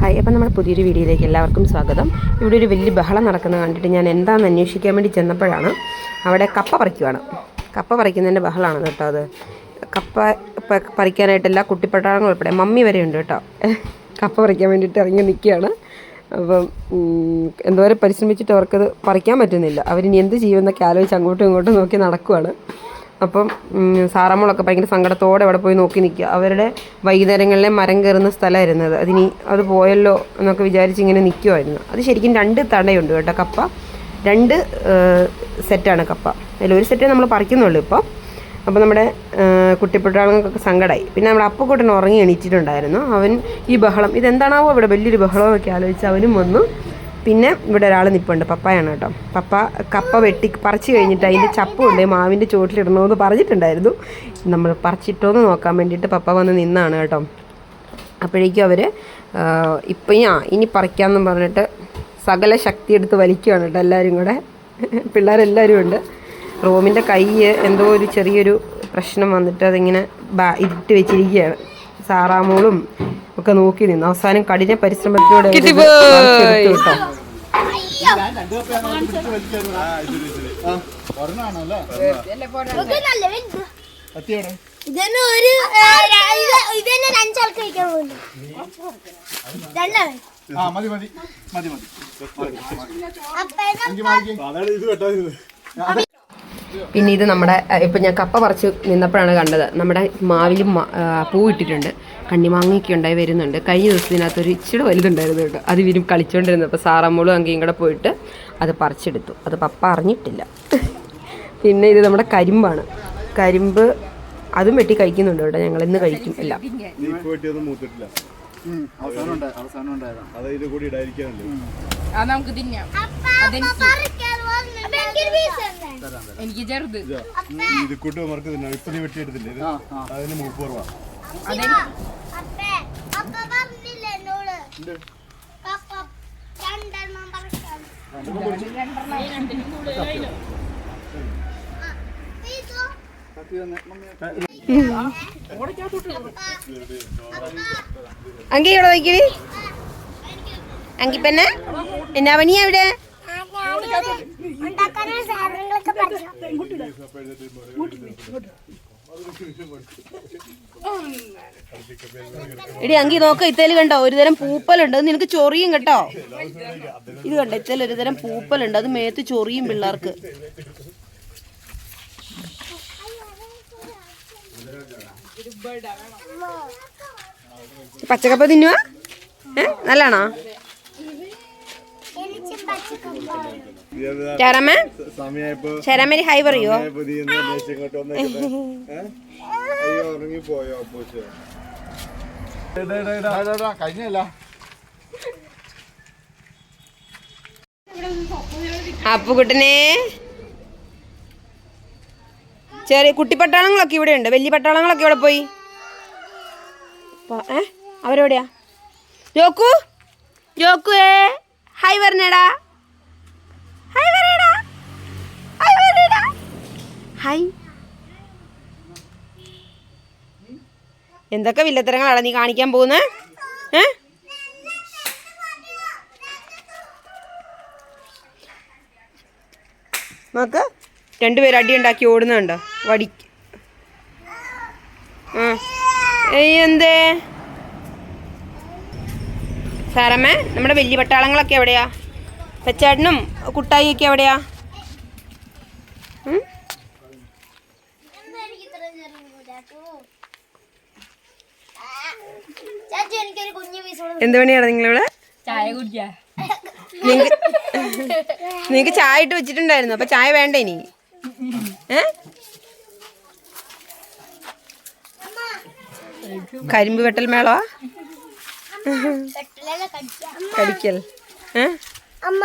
Hi അപ്പം നമ്മുടെ പുതിയൊരു വീഡിയോയിലേക്ക് എല്ലാവർക്കും സ്വാഗതം. ഇവിടെ ഒരു വലിയ ബഹളം നടക്കുന്നത് കണ്ടിട്ട് ഞാൻ എന്താണെന്ന് അന്വേഷിക്കാൻ വേണ്ടി ചെന്നപ്പോഴാണ് അവിടെ കപ്പ പറിക്കുവാണ്. കപ്പ പറിക്കുന്നതിന്റെ ബഹളമാണ് കേട്ടോ അത്. കപ്പ പറിക്കാനായിട്ട് എല്ലാ കുട്ടിപ്പട്ടാളങ്ങളും ഉൾപ്പെടെ മമ്മി വരെ ഉണ്ട് കേട്ടോ. കപ്പ പറിക്കാൻ വേണ്ടിയിട്ട് ഇറങ്ങി നിൽക്കുകയാണ്. അപ്പം എന്തോരം പരിശ്രമിച്ചിട്ട് അവർക്കത് പറിക്കാൻ പറ്റുന്നില്ല. അവരിനി എന്ത് ചെയ്യുമെന്നൊക്കെ ആലോചിച്ച് അങ്ങോട്ടും ഇങ്ങോട്ടും നോക്കി നടക്കുവാണ്. അപ്പം സാറാമ്മളൊക്കെ ഭയങ്കര സങ്കടത്തോടെ അവിടെ പോയി നോക്കി നിൽക്കുക. അവരുടെ വൈകുന്നേരങ്ങളിലെ മരം കയറുന്ന സ്ഥലമായിരുന്നു അത്. അതിനി അത് പോയല്ലോ എന്നൊക്കെ വിചാരിച്ച് ഇങ്ങനെ നിൽക്കുമായിരുന്നു അത് ശരിക്കും രണ്ട് തടയുണ്ട് കേട്ടോ കപ്പ. രണ്ട് സെറ്റാണ് കപ്പ. അതിൽ ഒരു സെറ്റേ നമ്മൾ പറിക്കുന്നുള്ളൂ ഇപ്പോൾ അപ്പോൾ നമ്മുടെ കുട്ടിപ്പെട്ടാളുകൾക്കൊക്കെ സങ്കടമായി പിന്നെ നമ്മുടെ അപ്പക്കൂട്ടൻ ഉറങ്ങി എണീറ്റിട്ടുണ്ടായിരുന്നു. അവൻ ഈ ബഹളം ഇതെന്താണാവോ ഇവിടെ വലിയൊരു ബഹളമൊക്കെ ആലോചിച്ച് അവനും വന്നു. പിന്നെ ഇവിടെ ഒരാൾ നിൽപ്പുണ്ട് പപ്പായാണ് കേട്ടോ. പപ്പ കപ്പ വെട്ടി പറിച്ച് കഴിഞ്ഞിട്ട് അതിന്റെ ചപ്പുണ്ട്. മാവിന്റെ ചുവട്ടിലിടണമെന്ന് പറഞ്ഞിട്ടുണ്ടായിരുന്നു. നമ്മൾ പറിച്ചിട്ടോന്ന് നോക്കാൻ വേണ്ടിയിട്ട് പപ്പ വന്ന് നിന്നാണ് കേട്ടോ. അപ്പോഴേക്കും അവർ ഇപ്പം ആ ഇനി പറിക്കാമെന്നും പറഞ്ഞിട്ട് സകല ശക്തി എടുത്ത് വലിക്കുകയാണ് കേട്ടോ എല്ലാവരും കൂടെ. പിള്ളേരെല്ലാവരും ഉണ്ട്. റോമിന്റെ കൈ എന്തോ ഒരു ചെറിയൊരു പ്രശ്നം വന്നിട്ട് അതിങ്ങനെ ബാ ഇരുട്ട് വെച്ചിരിക്കുകയാണ്. സാറാമോളും ഒക്കെ നോക്കി നിന്നു. അവസാനം കഠിന പരിശ്രമത്തിലൂടെ കേട്ടോ. ഇതന്നെ ഒരു ഇതന്നെ ഒരു അഞ്ചാൾക്ക് കഴിക്കാൻ പോകുന്നു രണ്ടാണ് ആ മതി മതി. മതി മതി. അപ്പൊ അതാണ് ഇത് കേട്ടോ ഇത്. പിന്നെ ഇത് നമ്മുടെ ഇപ്പം ഞാൻ കപ്പ പറിച്ച് നിന്നപ്പോഴാണ് കണ്ടത്. നമ്മുടെ മാവിലും മ- പൂ ഇട്ടിട്ടുണ്ട്. കണ്ണിമാങ്ങയൊക്കെ ഉണ്ടായി വരുന്നുണ്ട്. കഴിഞ്ഞ ദിവസത്തിനകത്ത് ഒരു ഇച്ചിരി വലുതുണ്ടായിരുന്നു കേട്ടോ. അത് ഇവരും കളിച്ചുകൊണ്ടിരുന്നപ്പോൾ സാറമ്മളും അങ്കയും കൂടെ പോയിട്ട് അത് പറിച്ചെടുത്തു. അത് പപ്പ അറിഞ്ഞിട്ടില്ല. പിന്നെ ഇത് നമ്മുടെ കരിമ്പാണ്. കരിമ്പ് അതും വെട്ടി കഴിക്കുന്നുണ്ട് കേട്ടോ. ഞങ്ങൾ ഇന്ന് കഴിക്കും. എല്ലാം അവസാനം അവസാനം കൂടി ഇടായിരിക്കാനല്ലേ അത് നമുക്ക് തിന്നാം എനിക്ക് ചെറുത് ഇത് കൂട്ടി മറക്ക് തിന്നാം ഇപ്പൊ നീ വെട്ടിയെടുത്തില്ലേ ഇത് അതിന് മൂപ്പ് കുറവാ? അങ്കി ഇവിടെ നോക്കിയത് അങ്കിപ്പന്നെ? എന്നാ പണിയാ ഇവിടെ? എടി അങ്കി നോക്ക ഇത്തേൽ കണ്ടോ? ഒരുതരം പൂപ്പലുണ്ട്. അത് നിനക്ക് ചൊറിയും കേട്ടോ. ഇത് കണ്ടോ? ഇത്തേൽ ഒരുതരം പൂപ്പലുണ്ട്. അത് മേത്ത് ചൊറിയും പിള്ളേർക്ക്. പച്ചക്കപ്പ തിന്നുവാ? ഏ? നല്ലാണോ എനിക്ക് പച്ചക്കറി ചേരാമേ സമയമായപ്പോ ചേരാമേരി ഹൈ പറയോ സമയായപ്പോ നീ എന്താ അന്വേഷിച്ച് ഇങ്ങോട്ട് വന്നേക്കുന്നെ? ഏ? അയ്യോ ഉറങ്ങിപ്പോയോ ഹൈ പറയോ അപ്പുകുട്ടനെ. ചെറിയ കുട്ടി പട്ടാളങ്ങളൊക്കെ ഇവിടെ ഉണ്ട്. വലിയ പട്ടാളങ്ങളൊക്കെ ഇവിടെ പോയി. ഏ? അവരെവിടെയാ? ജോക്കു? ജോക്കുവേ. ഹായ് പറഞ്ഞേടാ ഹായ് പറയടാ ഹായ് പറയടാ ഹായ്. എന്തൊക്കെ വില്ലത്തരങ്ങളാണ് നീ കാണിക്കാൻ പോകുന്നത് ഏ? നോക്ക്. രണ്ടുപേരും അടി ഉണ്ടാക്കി ഓടുന്നുണ്ടോ? വടി. എന്തേ? സാറമ്മേ നമ്മുടെ വലിയ പട്ടാളങ്ങളൊക്കെ എവിടെയാ? പച്ചേട്ടനും കുട്ടായിയൊക്കെ എവിടെയാ ഉം? എന്താ എനിക്ക് ഇത്ര ചെറിയ ചാച്ചു? ആ, ചാച്ചു എനിക്കൊരു കുഞ്ഞു പീസ് കൂടെ എന്ത് പണിയാണ് നിങ്ങളിവിടെ? ചായ നിങ്ങക്ക് ചായ ഇട്ട് വെച്ചിട്ടുണ്ടായിരുന്നു അപ്പൊ ചായ വേണ്ട ഇനി. ഏ? കരിമ്പ് വെട്ടൽ മേളോ. കടിക്കൽ. ഏ? അമ്മ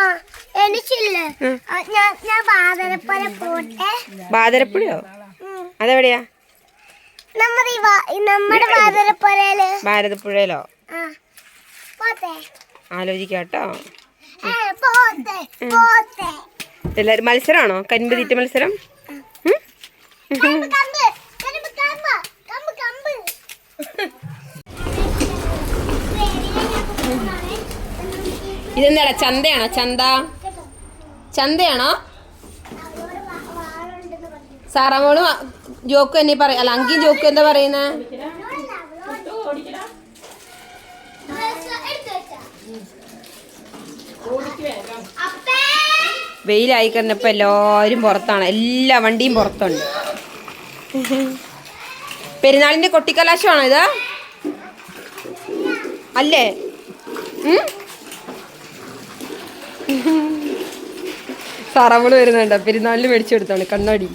ഭാരതപ്പുഴയിലോ ആലോചിക്കാട്ടോ എല്ലാരും മത്സരമാണോ കരിമ്പ് തീറ്റ മത്സരം? ഇതെന്താടാ? ചന്തയാണോ? ചന്ത? ചന്തയാണോ? സാറാമോളും ജോക്കും എന്നെ പറ അല്ല അങ്കിയും ജോക്കു എന്താ പറയുന്ന? വെയിലായി കഴിഞ്ഞപ്പോ എല്ലാവരും പുറത്താണ്. എല്ലാ വണ്ടിയും പുറത്തുണ്ട്. പെരുന്നാളിന്റെ കൊട്ടിക്കലാശമാണോ ഇത്? അല്ലേ? സറവൾ വരുന്നുണ്ടോ. പെരുന്നാളിന് മേടിച്ചു കൊടുത്താണ് കണ്ണാടി.